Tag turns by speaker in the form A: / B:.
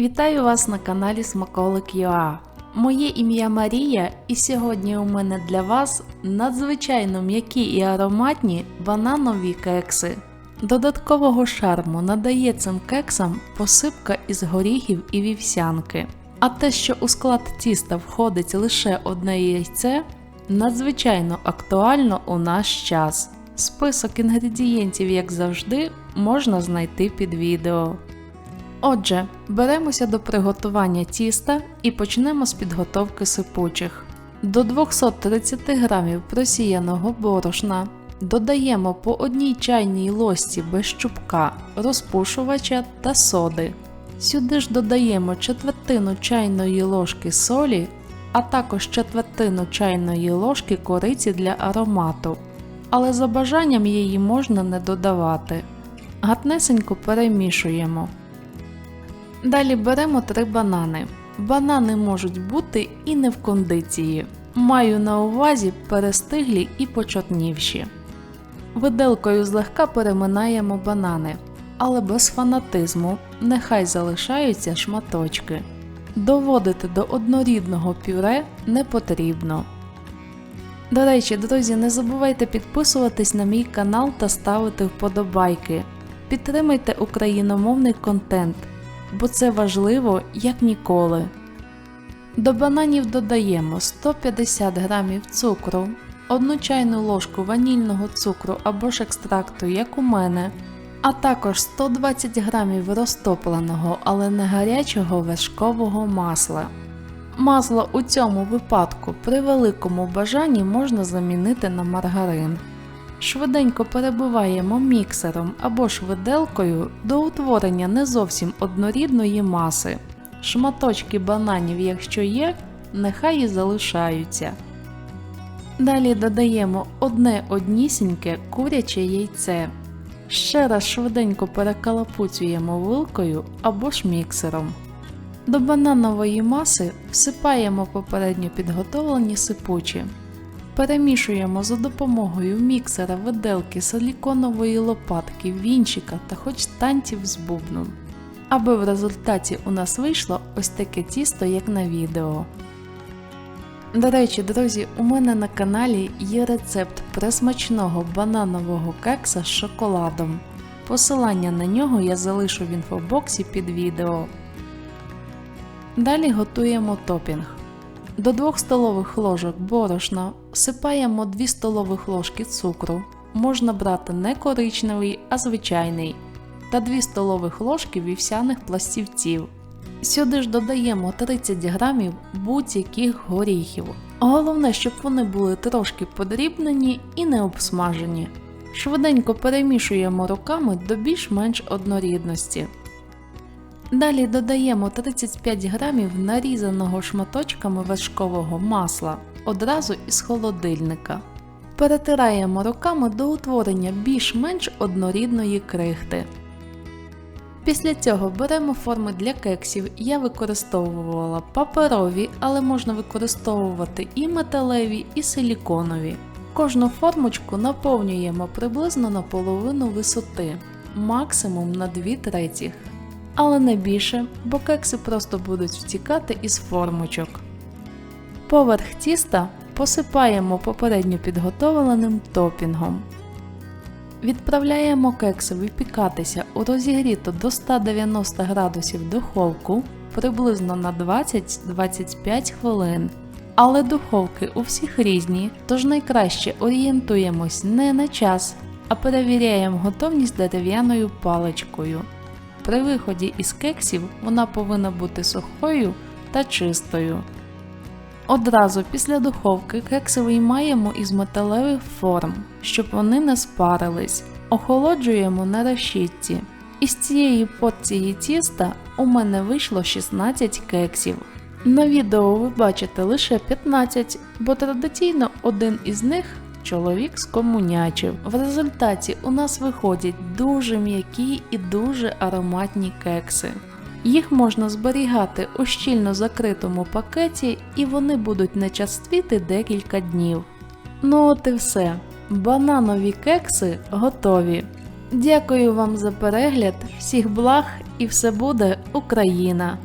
A: Вітаю вас на каналі Смаколик ЮА. Моє ім'я Марія, і сьогодні у мене для вас надзвичайно м'які і ароматні бананові кекси. Додаткового шарму надає цим кексам посипка із горіхів і вівсянки. А те, що у склад тіста входить лише одне яйце, надзвичайно актуально у наш час. Список інгредієнтів, як завжди, можна знайти під відео. Отже, беремося до приготування тіста і почнемо з підготовки сипучих. До 230 г просіяного борошна додаємо по одній чайній ложці без чубка, розпушувача та соди. Сюди ж додаємо четвертину чайної ложки солі, а також четвертину чайної ложки кориці для аромату, але за бажанням її можна не додавати. Гатнесенько перемішуємо. Далі беремо три банани. Банани можуть бути і не в кондиції. Маю на увазі перестиглі і початнівші. Виделкою злегка переминаємо банани, але без фанатизму, нехай залишаються шматочки. Доводити до однорідного пюре не потрібно. До речі, друзі, не забувайте підписуватись на мій канал та ставити вподобайки. Підтримайте україномовний контент бо це важливо як ніколи. До бананів додаємо 150 г цукру, 1 чайну ложку ванільного цукру або ж екстракту, як у мене, а також 120 г розтопленого, але не гарячого вершкового масла. Масло у цьому випадку при великому бажанні можна замінити на маргарин. Швиденько перебиваємо міксером або ж виделкою до утворення не зовсім однорідної маси. Шматочки бананів, якщо є, нехай і залишаються. Далі додаємо одне однісіньке куряче яйце. Ще раз швиденько перекалапуцюємо вилкою або ж міксером. До бананової маси всипаємо попередньо підготовлені сипучі. Перемішуємо за допомогою міксера, виделки, силіконової лопатки, вінчика та хоч танців з бубном. Аби в результаті у нас вийшло ось таке тісто, як на відео. До речі, друзі, у мене на каналі є рецепт присмачного бананового кекса з шоколадом. Посилання на нього я залишу в інфобоксі під відео. Далі готуємо топінг. До 2 столових ложок борошна всипаємо 2 столових ложки цукру. Можна брати не коричневий, а звичайний, та 2 столових ложки вівсяних пластівців. Сюди ж додаємо 30 грамів будь-яких горіхів. Головне, щоб вони були трошки подрібнені і не обсмажені. Швиденько перемішуємо руками до більш-менш однорідності. Далі додаємо 35 грамів нарізаного шматочками вершкового масла одразу із холодильника. Перетираємо руками до утворення більш-менш однорідної крихти. Після цього беремо форми для кексів. Я використовувала паперові, але можна використовувати і металеві, і силіконові. Кожну формочку наповнюємо приблизно на половину висоти, максимум на 2 третіх але не більше, бо кекси просто будуть втікати із формочок. Поверх тіста посипаємо попередньо підготовленим топінгом. Відправляємо кекси випікатися у розігріту до 190 градусів духовку приблизно на 20-25 хвилин. Але духовки у всіх різні, тож найкраще орієнтуємось не на час, а перевіряємо готовність дерев'яною паличкою. При виході із кексів вона повинна бути сухою та чистою. Одразу після духовки кекси виймаємо із металевих форм, щоб вони не спарились, охолоджуємо на решітці. Із цієї порції тіста у мене вийшло 16 кексів. На відео ви бачите лише 15, бо традиційно один із них чоловік скомунячив. В результаті у нас виходять дуже м'які і дуже ароматні кекси. Їх можна зберігати у щільно закритому пакеті і вони будуть не частвіти декілька днів. Ну от і все. Бананові кекси готові. Дякую вам за перегляд, всіх благ і все буде Україна!